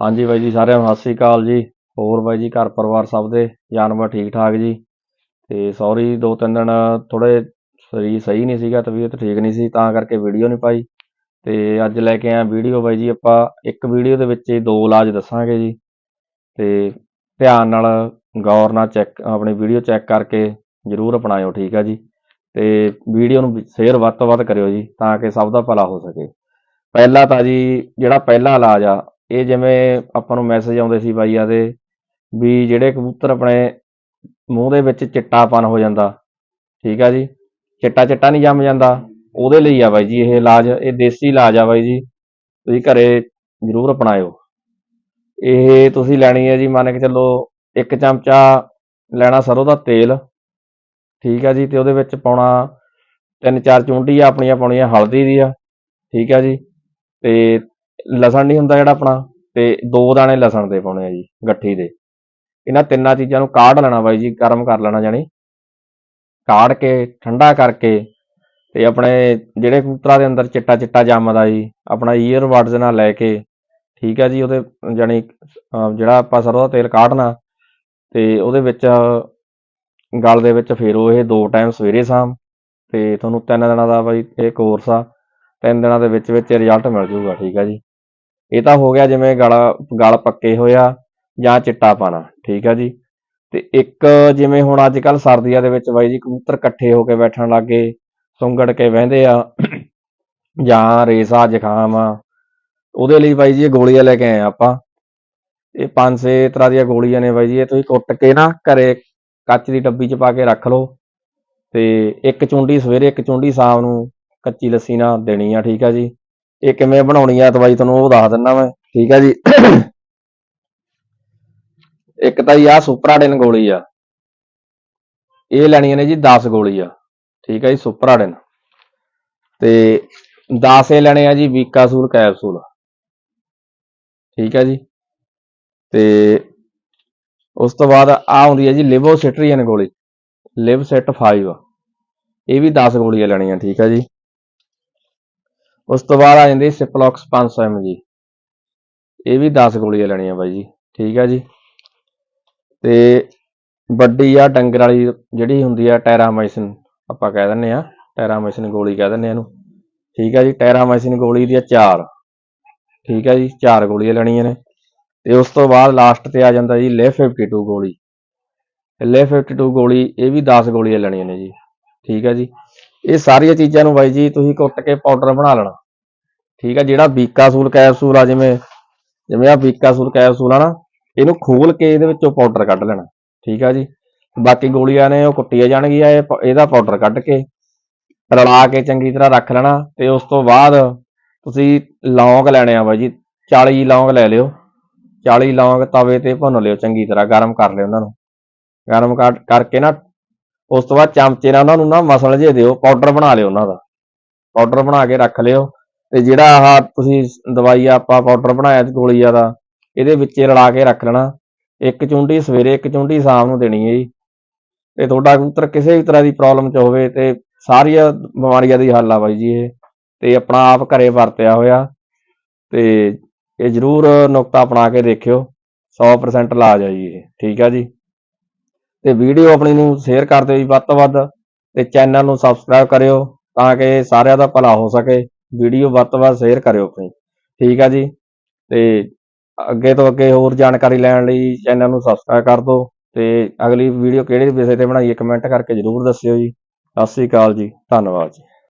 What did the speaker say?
ਹਾਂਜੀ ਬਾਈ ਜੀ, ਸਾਰਿਆਂ ਨੂੰ ਸਤਿ ਸ੍ਰੀ ਅਕਾਲ ਜੀ। ਹੋਰ ਬਾਈ ਜੀ, ਘਰ ਪਰਿਵਾਰ ਸਭ ਦੇ? ਜਾਨਵਰ ਠੀਕ ਠਾਕ ਜੀ? ਤੇ ਸੌਰੀ ਦੋ ਤਿੰਨ ਦਿਨ ਥੋੜੇ ਸਰੀਰ ਸਹੀ ਨਹੀਂ ਸੀਗਾ, ਤਬੀਅਤ ਠੀਕ ਨਹੀਂ ਸੀ, ਤਾਂ ਕਰਕੇ ਵੀਡੀਓ ਨਹੀਂ ਪਾਈ। ਤੇ ਅੱਜ ਲੈ ਕੇ ਆਇਆ ਵੀਡੀਓ ਬਾਈ ਜੀ ਆਪਾਂ। ਇੱਕ ਵੀਡੀਓ ਦੇ ਵਿੱਚ ਹੀ ਦੋ ਇਲਾਜ ਦੱਸਾਂਗੇ ਜੀ। ਤੇ ਧਿਆਨ ਨਾਲ ਗੌਰ ਨਾਲ ਚੈੱਕ ਆਪਣੀ ਵੀਡੀਓ ਚੈੱਕ ਕਰਕੇ ਜਰੂਰ ਅਪਣਾਇਓ, ਠੀਕ ਆ ਜੀ? ਤੇ ਵੀਡੀਓ ਨੂੰ ਸ਼ੇਅਰ ਵੱਧ ਤੋਂ ਵੱਧ ਕਰਿਓ ਜੀ, ਤਾਂ ਕਿ ਸਭ ਦਾ ਭਲਾ ਹੋ ਸਕੇ। ਪਹਿਲਾ ਤਾਂ ਜੀ, ਜਿਹੜਾ ਪਹਿਲਾ ਇਲਾਜ ਆ ਇਹ ਜਿਵੇਂ ਆਪਾਂ ਨੂੰ ਮੈਸੇਜ ਆਉਂਦੇ ਸੀ ਬਾਈਆਂ ਦੇ ਵੀ ਜਿਹੜੇ ਕਬੂਤਰ ਆਪਣੇ ਮੂੰਹ ਦੇ ਵਿੱਚ ਚਿੱਟਾਪਨ ਹੋ ਜਾਂਦਾ, ਠੀਕ ਆ ਜੀ? ਚਿੱਟਾ ਚਿੱਟਾ ਨਹੀਂ ਜੰਮ ਜਾਂਦਾ, ਉਹਦੇ ਲਈ ਆ ਬਾਈ ਜੀ ਇਹ ਇਲਾਜ, ਇਹ ਦੇਸੀ ਇਲਾਜ ਆ ਬਾਈ ਜੀ, ਤੁਸੀਂ ਘਰੇ ਜ਼ਰੂਰ ਅਪਣਾਇਓ। ਇਹ ਤੁਸੀਂ ਲੈਣੀ ਹੈ ਜੀ ਮੰਨ ਕੇ ਚੱਲੋ ਇੱਕ ਚਮਚਾ ਲੈਣਾ ਸਰੋਂ ਦਾ ਤੇਲ, ਠੀਕ ਆ ਜੀ, ਤੇ ਉਹਦੇ ਵਿੱਚ ਪਾਉਣਾ ਤਿੰਨ ਚਾਰ ਚੁੰਡੀ ਆਪਣੀਆਂ ਪਾਉਣੀਆਂ ਹਲਦੀ ਦੀ ਆ ਠੀਕ ਆ ਜੀ, ਤੇ ਲਸਣ ਨਹੀਂ ਹੁੰਦਾ ਜਿਹੜਾ ਆਪਣਾ, ਤੇ ਦੋ ਦਾਣੇ ਲਸਣ ਦੇ ਪਾਉਣੇ ਆ ਜੀ, ਗੱਠੀ ਦੇ। ਇਹਨਾਂ ਤਿੰਨਾਂ ਚੀਜ਼ਾਂ ਨੂੰ ਕਾੜ ਲੈਣਾ ਬਾਈ ਜੀ, ਗਰਮ ਕਰ ਲੈਣਾ ਜਾਨੀ ਕਾੜ ਕੇ, ਠੰਡਾ ਕਰਕੇ, ਤੇ ਆਪਣੇ ਜਿਹੜੇ ਕਬੂਤਰਾਂ ਦੇ ਅੰਦਰ ਚਿੱਟਾ ਚਿੱਟਾ ਜੰਮਦਾ ਜੀ, ਆਪਣਾ ਈਅਰ ਬਡਸ ਨਾਲ ਲੈ ਕੇ, ਠੀਕ ਹੈ ਜੀ, ਉਹਦੇ ਜਾਨੀ ਜਿਹੜਾ ਆਪਾਂ ਸਰੋਂ ਦਾ ਤੇਲ ਕਾੜਨਾ, ਤੇ ਉਹਦੇ ਵਿੱਚ ਗਲ ਦੇ ਵਿੱਚ ਫੇਰੋ ਇਹ ਦੋ ਟਾਈਮ ਸਵੇਰੇ ਸ਼ਾਮ, ਤੇ ਤੁਹਾਨੂੰ ਤਿੰਨ ਦਿਨਾਂ ਦਾ ਬਾਈ ਇਹ ਕੋਰਸ ਆ, ਤਿੰਨ ਦਿਨਾਂ ਦੇ ਵਿੱਚ ਵਿੱਚ ਰਿਜ਼ਲਟ ਮਿਲ ਜੂਗਾ, ਠੀਕ ਆ ਜੀ। ਇਹ ਤਾਂ ਹੋ ਗਿਆ ਜਿਵੇਂ ਗਲ ਗਲ ਪੱਕੇ ਹੋਇਆ ਜਾਂ ਚਿੱਟਾ ਪਾਣਾ, ਠੀਕ ਆ ਜੀ। ਤੇ ਇੱਕ ਜਿਵੇਂ ਹੁਣ ਅੱਜ ਕੱਲ ਸਰਦੀਆਂ ਦੇ ਵਿੱਚ ਬਾਈ ਜੀ ਕਬੂਤਰ ਇਕੱਠੇ ਹੋ ਕੇ ਬੈਠਣ ਲੱਗੇ, ਸੁੰਗੜ ਕੇ ਬਹਿੰਦੇ ਆ, ਜਾਂ ਰੇਸਾ, ਜ਼ੁਕਾਮ ਆ, ਉਹਦੇ ਲਈ ਬਾਈ ਜੀ ਇਹ ਗੋਲੀਆਂ ਲੈ ਕੇ ਆਏ ਆ ਆਪਾਂ। ਇਹ ਪੰਜ ਛੇ ਤਰ੍ਹਾਂ ਦੀਆਂ ਗੋਲੀਆਂ ਨੇ ਬਾਈ ਜੀ, ਇਹ ਤੁਸੀਂ ਕੁੱਟ ਕੇ ਨਾ ਘਰੇ ਕੱਚ ਦੀ ਡੱਬੀ 'ਚ ਪਾ ਕੇ ਰੱਖ ਲਓ। ਤੇ ਇੱਕ ਚੁੰਡੀ ਸਵੇਰੇ, ਇੱਕ ਚੁੰਡੀ ਸ਼ਾਮ ਨੂੰ ਕੱਚੀ ਲੱਸੀ ਨਾਲ ਦੇਣੀ ਆ, ਠੀਕ ਆ ਜੀ। ਇਹ ਕਿਵੇਂ ਬਣਾਉਣੀ ਆ ਦਵਾਈ ਤੁਹਾਨੂੰ ਉਹ ਦੱਸ ਦਿੰਦਾ ਮੈਂ, ਠੀਕ ਆ ਜੀ। ਇੱਕ ਤਾਂ ਜੀ ਆ ਸੁਪਰਾਡਿਨ ਗੋਲੀ ਆ। ਇਹ ਲੈਣੀਆਂ ਨੇ ਜੀ 10 ਗੋਲੀ ਆ, ਠੀਕ ਆ ਜੀ ਸੁਪਰਾਡਿਨ ਤੇ 10 ਇਹ ਲੈਣੇ ਆ ਜੀ ਵੀਕਾਸੂਰ ਕੈਪਸੂਲ ਠੀਕ ਆ ਜੀ। ਤੇ ਉਸ ਤੋਂ ਬਾਅਦ ਆ ਆਉਂਦੀ ਹੈ ਜੀ ਲਿਵੋਸਿਟਰੀਅਨ ਗੋਲੀ ਲਿਵਸੈਟ 5 ਇਹ ਵੀ 10 ਗੋਲੀਆਂ ਲੈਣੀਆਂ, ਠੀਕ ਆ ਜੀ। ਉਸ ਤੋਂ ਬਾਅਦ ਆ ਜਾਂਦੀ ਸਿਪਲੌਕਸ 500 mg ਇਹ ਵੀ 10 ਗੋਲੀਆਂ ਲੈਣੀਆਂ ਬਾਈ ਜੀ, ਠੀਕ ਆ ਜੀ। ਤੇ ਵੱਡੀ ਆ ਡੰਗਰ ਵਾਲੀ ਜਿਹੜੀ ਹੁੰਦੀ ਆ ਟੈਰਾਮਾਈਸਿਨ, ਆਪਾਂ ਕਹਿ ਦਿੰਨੇ ਆ, ਟੈਰਾਮਾਈਸਿਨ ਗੋਲੀ ਕਹਿ ਦਿੰਨੇ ਆ ਇਹਨੂੰ। ਠੀਕ ਆ ਜੀ, ਟੈਰਾਮਾਈਸਿਨ ਗੋਲੀ ਦੀਆਂ ਚਾਰ। ਠੀਕ ਆ ਜੀ, ਚਾਰ ਗੋਲੀਆਂ ਲੈਣੀਆਂ ਨੇ। ਤੇ ਉਸ ਤੋਂ ਬਾਅਦ ਲਾਸਟ ਤੇ ਆ ਜਾਂਦਾ ਜੀ ਲੇ 52 ਗੋਲੀ। ਲੇ 52 ਗੋਲੀ, ਇਹ ਵੀ 10 ਗੋਲੀਆਂ ਲੈਣੀਆਂ ਨੇ ਜੀ। ਠੀਕ ਆ ਜੀ। ਇਹ ਸਾਰੀਆਂ ਚੀਜ਼ਾਂ ਨੂੰ ਬਾਈ ਜੀ ਤੁਸੀਂ ਕੁੱਟ ਕੇ ਪਾਊਡਰ ਬਣਾ ਲੈਣਾ। ਠੀਕ ਆ, ਜਿਹੜਾ ਬੀਕਾਸੂਲ ਕੈਪਸੂਲ ਆ, ਜਿਵੇਂ ਜਿਵੇਂ ਆ ਬੀਕਾਸੂਲ ਕੈਪਸੂਲ ਆ ਨਾ, ਇਹਨੂੰ ਖੋਲ ਕੇ ਇਹਦੇ ਵਿੱਚੋਂ ਪਾਊਡਰ ਕੱਢ ਲੈਣਾ। ਠੀਕ ਆ ਜੀ? ਬਾਕੀ ਗੋਲੀਆਂ ਨੇ, ਉਹ ਕੁੱਟੀਆਂ ਜਾਣਗੀਆਂ, ਇਹ ਇਹਦਾ ਪਾਊਡਰ ਕੱਢ ਕੇ ਰਲਾ ਕੇ ਚੰਗੀ ਤਰ੍ਹਾਂ ਰੱਖ ਲੈਣਾ ਤੇ ਉਸ ਤੋਂ ਬਾਅਦ ਤੁਸੀਂ ਲੌਂਗ ਲੈਣੇ ਆ ਬਾਈ ਜੀ 40 ਲੌਂਗ ਲੈ ਲਿਓ। 40 ਲੌਂਗ ਤਵੇ ਤੇ ਭੁੰਨ ਲਿਓ, ਚੰਗੀ ਤਰ੍ਹਾਂ ਗਰਮ ਕਰ ਲਿਓ ਉਹਨਾਂ ਨੂੰ। ਗਰਮ ਕਰ- ਕਰਕੇ ਨਾ ਉਸ ਤੋਂ ਬਾਅਦ ਚਮਚੇ ਨਾਲ ਉਹਨਾਂ ਨੂੰ ਨਾ ਮਸਲ ਜੇ ਦਿਓ ਪਾਊਡਰ ਬਣਾ ਲਿਓ ਉਹਨਾਂ ਦਾ। ਪਾਊਡਰ ਬਣਾ ਕੇ ਰੱਖ ਲਿਓ ਤੇ ਜਿਹੜਾ ਆਹ ਤੁਸੀਂ ਦਵਾਈ ਆਪਾਂ ਪਾਊਡਰ ਬਣਾਇਆ ਤੇ ਗੋਲੀਆਂ ਦਾ, ਇਹਦੇ ਵਿੱਚ ਰਲਾ ਕੇ ਰੱਖ ਲੈਣਾ। ਇੱਕ ਚੁੰਡੀ ਸਵੇਰੇ, ਇੱਕ ਚੁੰਡੀ ਸ਼ਾਮ ਨੂੰ ਦੇਣੀ ਹੈ ਜੀ। ਤੇ ਤੁਹਾਡਾ ਕਬੂਤਰ ਕਿਸੇ ਵੀ ਤਰ੍ਹਾਂ ਦੀ ਪ੍ਰੋਬਲਮ ਚ ਹੋਵੇ ਤੇ ਸਾਰੀਆਂ ਬਿਮਾਰੀਆਂ ਦੀ ਹੱਲ ਆ ਬਾਈ ਜੀ ਇਹ। ਤੇ ਆਪਣਾ ਆਪ ਘਰੇ ਵਰਤਿਆ ਹੋਇਆ। ਤੇ ਇਹ ਜਰੂਰ ਨੁਕਤਾ ਅਪਣਾ ਕੇ ਦੇਖਿਓ। 100% ਇਲਾਜ ਆ ਜੀ ਇਹ। ਠੀਕ ਆ ਜੀ? ਤੇ ਵੀਡੀਓ ਆਪਣੀ ਨੂੰ ਸ਼ੇਅਰ ਕਰ ਦਿਓ ਜੀ ਵੱਧ ਤੋਂ ਵੱਧ ਤੇ ਚੈਨਲ ਨੂੰ ਸਬਸਕ੍ਰਾਈਬ ਕਰਿਓ ਤਾਂ ਕਿ ਸਾਰਿਆਂ ਦਾ ਭਲਾ ਹੋ ਸਕੇ। ਵੀਡੀਓ ਵੱਧ ਤੋਂ ਵੱਧ ਸ਼ੇਅਰ ਕਰਿਓ ਆਪਣੀ। ਠੀਕ ਆ ਜੀ? ਤੇ ਅੱਗੇ ਤੋਂ ਅੱਗੇ ਹੋਰ ਜਾਣਕਾਰੀ ਲੈਣ ਲਈ ਚੈਨਲ ਨੂੰ ਸਬਸਕ੍ਰਾਈਬ ਕਰ ਦਿਓ ਤੇ ਅਗਲੀ ਵੀਡੀਓ ਕਿਹੜੇ ਵਿਸ਼ੇ ਤੇ ਬਣਾਈਏ ਕਮੈਂਟ ਕਰਕੇ ਜਰੂਰ ਦੱਸਿਓ ਜੀ। ਸਤਿ ਸ੍ਰੀ ਅਕਾਲ ਜੀ, ਧੰਨਵਾਦ ਜੀ।